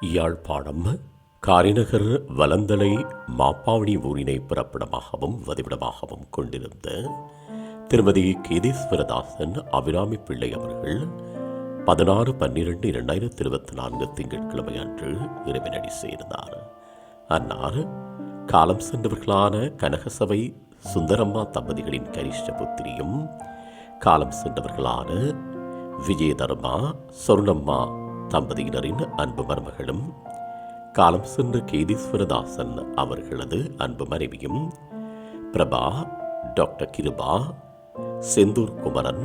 யாழ்ப்பாணம் காரிநகர் வலந்தலை மாப்பாவணி ஊரினை பிறப்பிடமாகவும் வதிவிடமாகவும் கொண்டிருந்த திருமதி கேதீஸ்வரதாசன் அபிராமி பிள்ளை அவர்கள் பதினாறு பன்னிரண்டு இரண்டாயிரத்தி இருபத்தி நான்கு திங்கட்கிழமை அன்று இறைவனடி சேர்ந்தார். அன்னார் காலம் சென்றவர்களான கனகசபை சுந்தரம்மா தம்பதிகளின் கரிஷ்ட புத்திரியும் காலம் சென்றவர்களான விஜயதர்மா சொர்ணம்மா தம்பதியினரின் அன்பு மருமகளும் காலம் சென்ற கேதீஸ்வரதாசன் அவர்களது அன்பு மனைவியும் பிரபா டாக்டர் கிருபா செந்தூர் குமரன்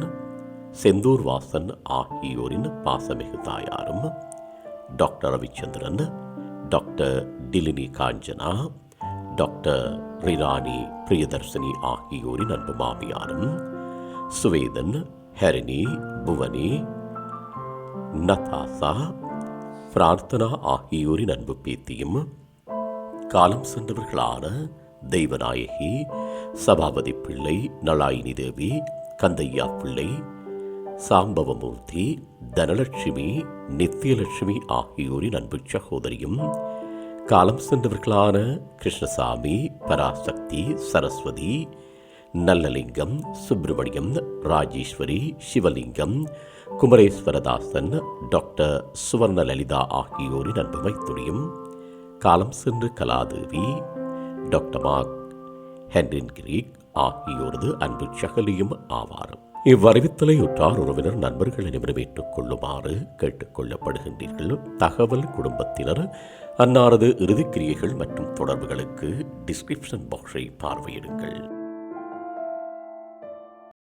செந்தூர் வாசன் ஆகியோரின் பாசமிகு தாயாரும் doctor Ravichandran doctor Dilini Kanchana doctor Rirani Priyadarshini ஆகியோரின் அன்பு மாமியாரும் சுவேதன் ஹரிணி புவனி நதாசா பிரார்த்தனா ஆகியோரின் அன்பு பேத்தியும் காலம் சென்றவர்களான தெய்வநாயகி சபாபதி பிள்ளை நலாயினி தேவி கந்தையா பிள்ளை சாம்பவமூர்த்தி தனலட்சுமி நித்தியலட்சுமி ஆகியோரின் அன்பு சகோதரியும் காலம் சென்றவர்களான கிருஷ்ணசாமி பராசக்தி சரஸ்வதி நல்லலிங்கம் சுப்பிரமணியம் ராஜேஸ்வரி சிவலிங்கம் குமரேஸ்வரதாசன் டாக்டர் சுவர்ணலலிதா ஆகியோரின் அன்பு மைத்துரியும் காலம் சென்று Kaladevi doctor Mark Henrin Greek ஆகியோரது அன்பு சகலியும் ஆவார். இவ்வறிவித்தலை உற்றார் உறவினர் நண்பர்கள் அனைவரும் ஏற்றுக்கொள்ளுமாறு கேட்டுக்கொள்ளப்படுகின்றீர்கள். தகவல் குடும்பத்தினர் அன்னாரது இறுதிக்கிரியைகள் மற்றும் தொடர்புகளுக்கு டிஸ்கிரிப்ஷன் பாக்ஸை பார்வையிடுங்கள்.